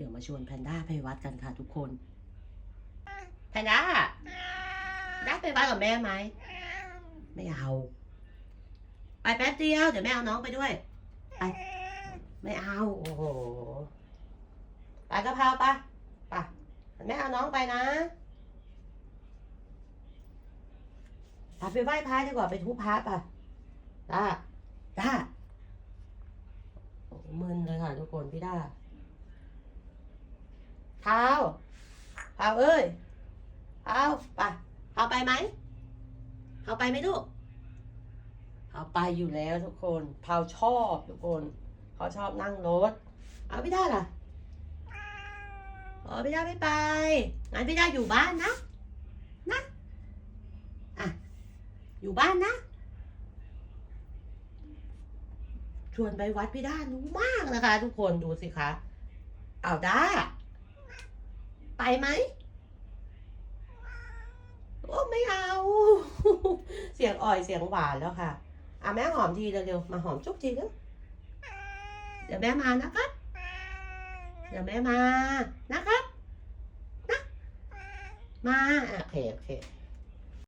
ดี๋ยวมาชวนแพนด้าไปวัดกันค่ะทุกคนแพนด้าได้ไปวัดกับแม่ไหมไม่เอา ไปแป๊บเดียวเดี๋ยวแม่เอาน้องไปด้วยไปไม่เอาโอ้โหไปกะเพราปะไปแม่เอาน้องไปนะพาไปไหว้พระดีกว่าไปทุบพระปะด้าด้ามึนเลยค่ะทุกคนพี่ด้า เท้าเท้าเอ้ยเท้าไปเท้าไปไหมเท้าไปไหมลูกเท้าไปอยู่แล้วทุกคนเท้าชอบทุกคนเขาชอบนั่งรถ เอาพี่ด้าล่ะอ๋อพี่ด้าไม่ไปงั้นพี่ด้าอยู่บ้านนะนะอะอยู่บ้านนะชวนไปวัดพี่ด้ารู้มากนะคะ ทุกคนดูสิคะเอาด้า ไปไหมโอ้ไม่เอา เสียงอ่อยเสียงหวานแล้วค่ะอะแม่หอมทีเร็วๆมาหอมจุ๊บทีเร็วเดี๋ยวแม่มานะครับ เดี๋ยวแม่มานะครับนะมาโอเคโอเค